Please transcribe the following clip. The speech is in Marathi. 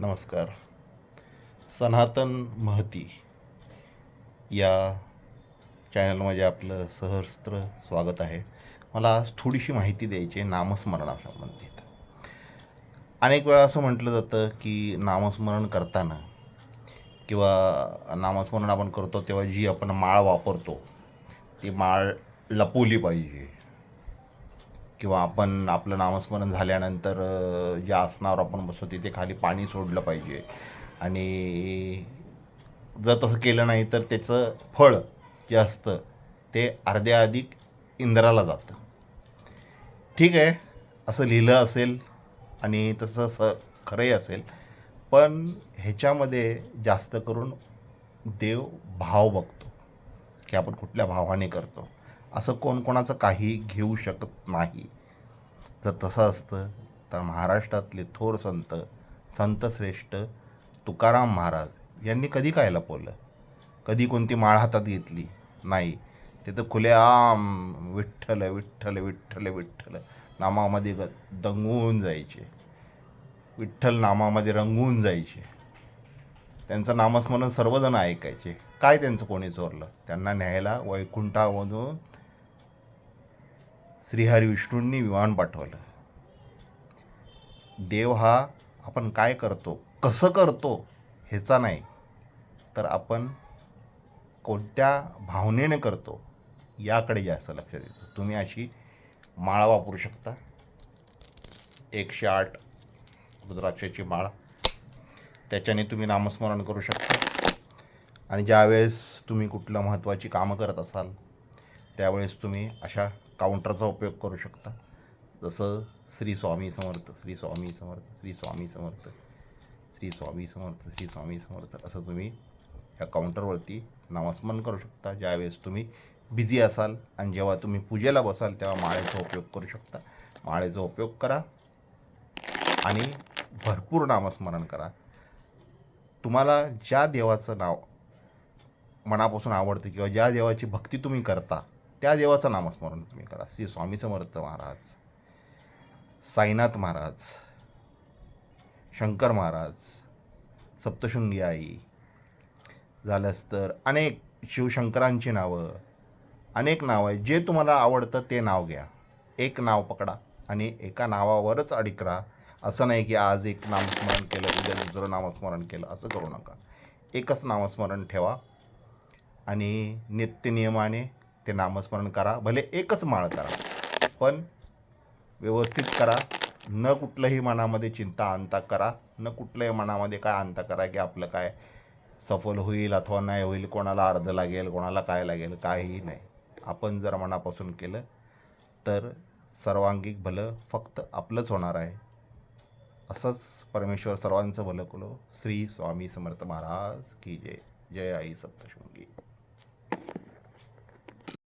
नमस्कार. सनातन महती या चॅनलमध्ये आपलं सहस्त्र स्वागत आहे. मला आज थोडीशी माहिती द्यायची आहे नामस्मरणासंबंधित. अनेक वेळा असं म्हटलं जातं की नामस्मरण करताना किंवा नामस्मरण आपण करतो तेव्हा जी आपण माळ वापरतो ती माळ लपवली पाहिजे. किंवा आपण आपलं नामस्मरण झाल्यानंतर ज्या आसनावर आपण बसतो तिथे खाली पाणी सोडलं पाहिजे. आणि जर तसं केलं नाही तर त्याचं फळ जे असतं ते अर्ध्या अधिक इंद्राला जातं. ठीक आहे असं लिहिलं असेल आणि तसं स खरंही असेल पण ह्याच्यामध्ये जास्त करून देव भाव बघतो की आपण कुठल्या भावाने करतो. असं कोणकोणाचं काही घेऊ शकत नाही. जर तसं असतं. तर महाराष्ट्रातले थोर संत संत श्रेष्ठ तुकाराम महाराज यांनी कधी काय लपवलं कधी कोणती माळ हातात घेतली? नाही. ते तर खुलेआम विठ्ठल विठ्ठल विठ्ठल विठ्ठल नामामध्ये ग दंगून जायचे. विठ्ठल नामामध्ये रंगून जायचे. त्यांचं नामस्मरण सर्वजण ऐकायचे. काय त्यांचं कोणी चोरलं? त्यांना न्यायला वैकुंठामधून श्रीहरी विष्णूंनी विमान पाठवलं. देव हा आपण काय करतो कसं करतो ह्याचा नाही तर आपण कोणत्या भावनेने करतो याकडे जास्त लक्ष देतो. तुम्ही अशी माळ वापरू शकता. एकशे आठ रुद्राक्षाची माळ. त्याच्याने तुम्ही नामस्मरण करू शकता. आणि ज्यावेळेस तुम्ही कुठलं महत्त्वाची कामं करत असाल त्यावेळेस तुम्ही अशा काउंटरचा उपयोग करू शकता. जसं श्री स्वामी समर्थ श्री स्वामी समर्थ श्री स्वामी समर्थ श्री स्वामी समर्थ श्री स्वामी समर्थ असं तुम्ही या काउंटरवरती नामस्मरण करू शकता. ज्यावेळेस तुम्ही बिझी असाल आणि जेव्हा तुम्ही पूजेला बसाल तेव्हा माळेचा उपयोग करू शकता. माळेचा उपयोग करा आणि भरपूर नामस्मरण करा. तुम्हाला ज्या देवाचं नाव मनापासून आवडतं किंवा ज्या देवाची भक्ती तुम्ही करता त्या देवाचं नामस्मरण तुम्ही करा. श्री स्वामी समर्थ महाराज साईनाथ महाराज शंकर महाराज सप्तशृंगी आई झाल्यास तर अनेक शिवशंकरांची नावं अनेक नावं आहेत. जे तुम्हाला आवडतं ते नाव घ्या. एक नाव पकडा आणि एका नावावरच अडिक राहा असं नाही की आज एक नामस्मरण केलं उद्या दुसरं नामस्मरण केलं असं करू नका. एकच नामस्मरण ठेवा आणि नित्यनियमाने ते नामस्मरण करा भले एकच माळ करा पण व्यवस्थित करा. न कुठलंही मनामध्ये चिंता आणता करा. न कुठल्याही मनामध्ये काय आणता करा की आपलं काय सफल होईल अथवा नाही होईल कोणाला अर्ध लागेल कोणाला काय लागेल काहीही नाही. आपण जर मनापासून केलं तर सर्वांगिक भलं फक्त आपलंच होणार आहे. असंच परमेश्वर सर्वांचं भलं कुलो. श्री स्वामी समर्थ महाराज की जय. जय आई सप्तशृंगी.